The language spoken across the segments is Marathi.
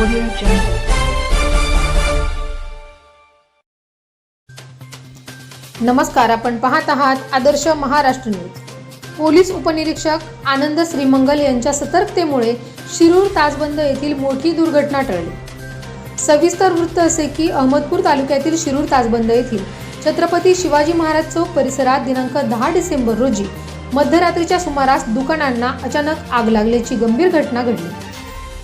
Audio Jungle. नमस्कार आपण पाहत आहात आदर्श महाराष्ट्र न्यूज. पोलीस उपनिरीक्षक आनंद श्रीमंगल यांच्या सतर्कतेमुळे शिरूर ताजबंद येथील मोठी दुर्घटना टळली. सविस्तर वृत्त असे की अहमदपूर तालुक्यातील शिरूर ताजबंद येथील छत्रपती शिवाजी महाराज चौक परिसरात दिनांक दहा डिसेंबर रोजी मध्यरात्रीच्या सुमारास दुकानांना अचानक आग लागल्याची गंभीर घटना घडली.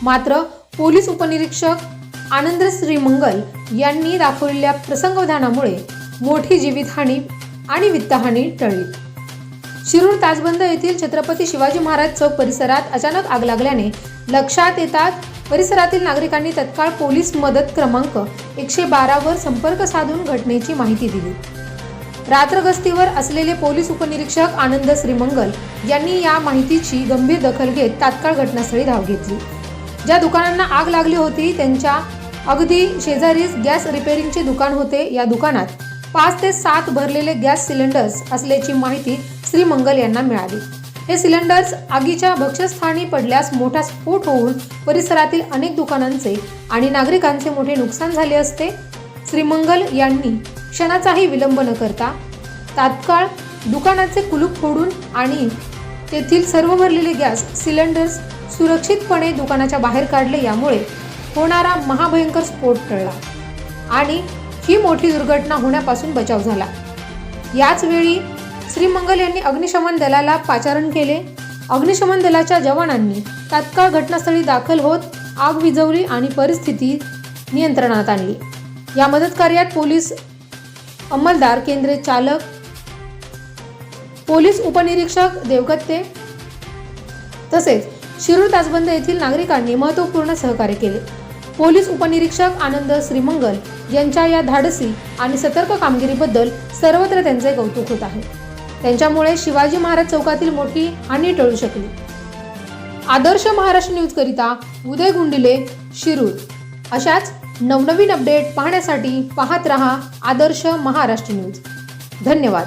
मात्र पोलीस उपनिरीक्षक आनंद श्रीमंगल यांनी दाखवलेल्या प्रसंगवधानामुळे मोठी जीवितहानी आणि वित्तहानी टळली. शिरूर ताजबंद येथील छत्रपती शिवाजी महाराज चौक परिसरात अचानक आग लागल्याने लक्षात येतात परिसरातील नागरिकांनी तत्काळ पोलीस मदत क्रमांक एकशे बारावर संपर्क साधून घटनेची माहिती दिली. रात्र गस्तीवर असलेले पोलीस उपनिरीक्षक आनंद श्रीमंगल यांनी या माहितीची गंभीर दखल घेत तात्काळ घटनास्थळी धाव घेतली. ज्या दुकानांना आग लागली होती त्यांच्या अगदी शेजारीच गॅस रिपेअरिंगचे दुकान होते. या दुकानात पाच ते सात भरलेले गॅस सिलेंडर्स असल्याची माहिती श्री मंगल यांना मिळाली. हे सिलेंडर्स आगीच्या भक्षस्थानी पडल्यास मोठा स्फोट होऊन परिसरातील अनेक दुकानांचे आणि नागरिकांचे मोठे नुकसान झाले असते. श्रीमंगल यांनी क्षणाचाही विलंब न करता तात्काळ दुकानाचे कुलूप फोडून आणि तेथील सर्व भरलेले गॅस सिलेंडर्स सुरक्षितपणे दुकानाच्या बाहेर काढले यामुळे होणारा महाभयंकर स्फोट टळला. आणि ही मोठी दुर्घटना होण्यापासून बचाव झाला. याच वेळी श्रीमंगल यांनी अग्निशमन दलाला पाचारण केले. अग्निशमन दलाच्या जवानांनी तात्काळ घटनास्थळी दाखल होत आग विझवली आणि परिस्थिती नियंत्रणात आणली. या मदत कार्यात पोलीस अंमलदार केंद्रे चालक पोलीस उपनिरीक्षक देवगत्ते तसेच शिरूर ताजबंद येथील नागरिकांनी महत्त्वपूर्ण सहकार्य केले. पोलीस उपनिरीक्षक आनंद श्रीमंगल यांच्या या धाडसी आणि सतर्क कामगिरीबद्दल सर्वत्र त्यांचे कौतुक होत आहे. त्यांच्यामुळे शिवाजी महाराज चौकातील मोठी हानी टळू शकली. आदर्श महाराष्ट्र न्यूज करिता उदय गुंडिले शिरूर. अशाच नवनवीन अपडेट पाहण्यासाठी पाहत रहा आदर्श महाराष्ट्र न्यूज. धन्यवाद.